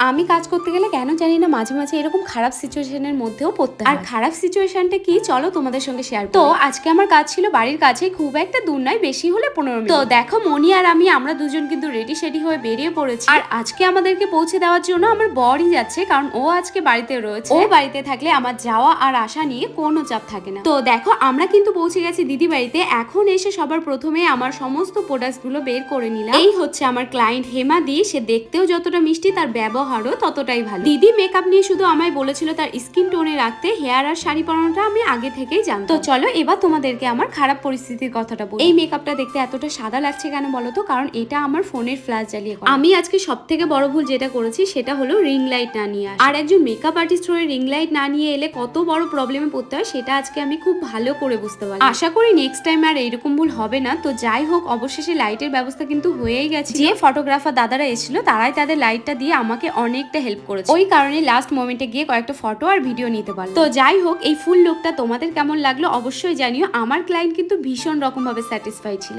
আমি কাজ করতে গেলে কেন জানি না মাঝে মাঝে এরকম খারাপ সিচুয়েশনের মধ্যেও পড়তে আর খারাপ সিচুয়েশনটা কি? চলো তোমাদের সঙ্গে শেয়ার তো আজকে আমার কাজ ছিল বাড়ির কাছে খুব একটা দূর নয় বেশি হলে পনেরো তো দেখো মনি আর আমি আমরা দুজন কিন্তু রেডি সেডি হয়ে বেরিয়ে পড়েছি। আর আজকে আমাদেরকে পৌঁছে দেওয়ার জন্য আমার বরই যাচ্ছে কারণ ও আজকে বাড়িতে রয়েছে। ও বাড়িতে থাকলে আমার যাওয়া আর আসা নিয়ে কোনো চাপ থাকে না। তো দেখো আমরা কিন্তু পৌঁছে গেছি দিদি বাড়িতে। এখন এসে সবার প্রথমে আমার সমস্ত প্রোডাক্টগুলো বের করে নিলাম। এই হচ্ছে আমার ক্লায়েন্ট হেমা দি সে দেখতেও যতটা মিষ্টি তার ব্যবহারও ততটাই ভালো। দিদি মেকআপ নিয়ে শুধু আমায় বলেছিল তার স্কিন টোনে রাখতে হেয়ার আর শাড়ি পরানোটা আমি আগে থেকেই জানতাম। তো চলো এবার তোমাদেরকে আমার খারাপ পরিস্থিতির কথাটা বলি। এই মেকআপটা দেখতে এতটা সাদা লাগছে কেন বলো তো কারণ এটা আমার ফোনের ফ্ল্যাশ জ্বালিয়ে। আমি আজকে সব থেকে বড় ভুল যেটা করেছি সেটা হলো রিং লাইট না নিয়ে আর একজন মেকআপ আর্টিস্ট হয়ে রিং লাইট না নিয়ে এলে কত বড় প্রবলেমে পড়তে হয় সেটা আজকে আমি খুব ভালো করে বুঝতে পারি আশা করি নেক্সট টাইম আর এইরকম ভুল হবে না। তো যাই হোক, অবশেষে লাইটের ব্যবস্থা কিন্তু হয়েই গেছে যে ফটোগ্রাফার দাদারা এসেছিল, তারাই তাদের লাইটটা দিয়ে আমাকে অনেকটা হেল্প করেছে। ওই কারণে লাস্ট মোমেন্টে গিয়ে কয়েকটা ফটো আর ভিডিও নিতে পারল। তো যাই হোক, এই ফুল লুকটা তোমাদের কেমন লাগল অবশ্যই জানিও। আমার ক্লায়েন্ট কিন্তু ভীষণ রকম ভাবে স্যাটিসফাই ছিল।